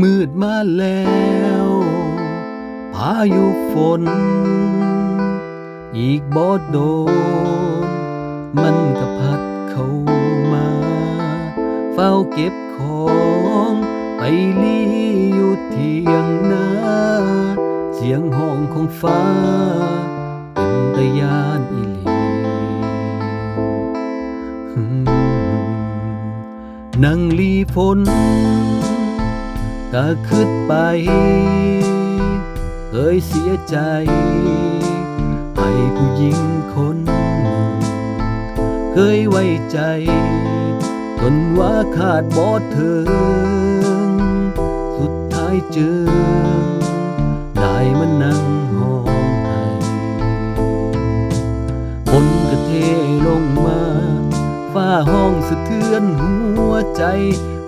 มืดมาแล้วพายุฝน อีกบอดโดน มันก็พัดเข้ามา เฝ้าเก็บของไปลีอยู่เทียงนาเสียงห้องของฟ้า เป็นตะยานอีหลีนั่งลีฝน ก็คืดไป เคยเสียใจ ให้ผู้หญิงคนหนึ่ง เคยไว้ใจ จนว่าขาดบอดถึงสุดท้ายเจอ ได้มานั่งห้องไห้ฝนก็เทลงมา ฝ้าห้องสะเทือนหัวใจ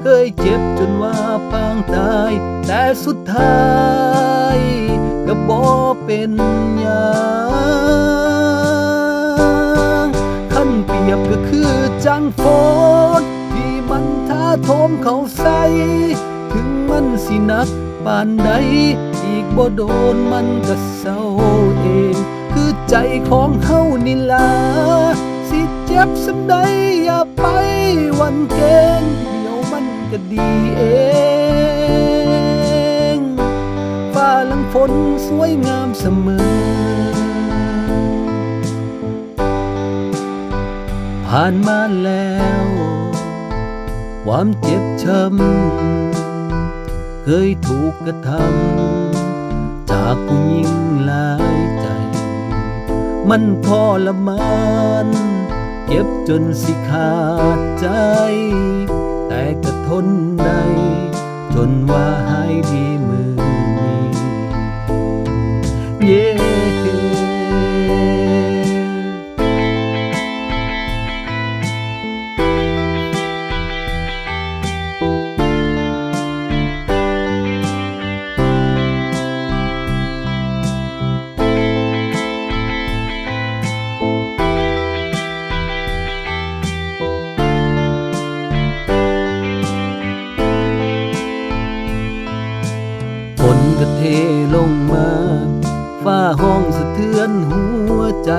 เคยเจ็บจนว่าปางตาย แต่สุดท้ายก็บอเป็นหยังขั้นเปรียบก็คือจังฝนที่มันท้าโถมเขาใส ถึงมันสินักปานใด อีกบ่โดนมันก็เศร้าเอง คือใจของเฮานี่ล่ะสิเจ็บสำใดอย่าไปวันเกงเดี๋ยวมัน ก็ดีเองฟ้าหลังฝนสวยงามเสมอ ผ่านมาแล้ว ความเจ็บช้ำเคยถูกกระทำจากผู้หญิงหลายใจ มันทรมานเจ็บจนสิขาดใจ แต่ก็ทนได้จนว่าหายดีมือนี้เใจ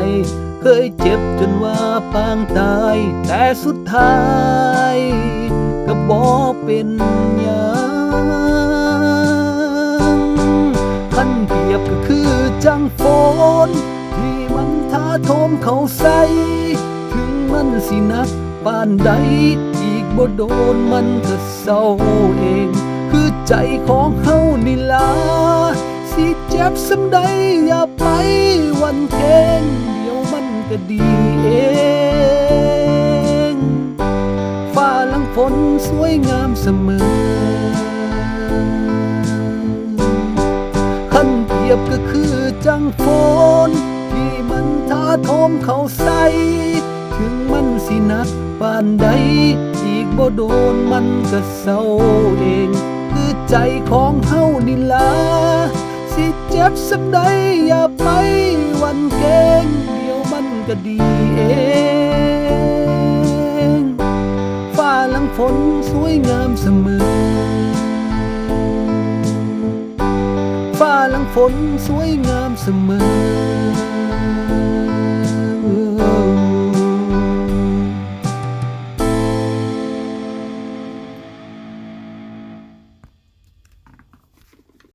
เคยเจ็บจนว่าปางตาย แต่สุดท้าย ก็บอเป็นหยังขันเปรียบก็คือจังฝนที่มันท้าโถมเขาใส ถึงมันสินักปานใด อีกบ่โดนมันก็เศร้าเอง คือใจของเฮานี่ล่ะ เจ็บสำใดอย่าไปวันเกงเดี๋ยวมันก็ดีเองฟ้าหลังฝนสวยงามเสมอขันเปรียบก็คือจังฝนที่มันท้าโถมเขาใสถึงมันสิหนักปานใด อีกบ่โดนมันก็เศร้าเอง คือใจของเฮานี่ล่ะ สิเจ็บสักใดอย่าไปวันเกงเดี๋ยวมันก็ดีเองฟ้าหลังฝนสวยงามเสมอฟ้าหลังฝนสวยงามเสมอ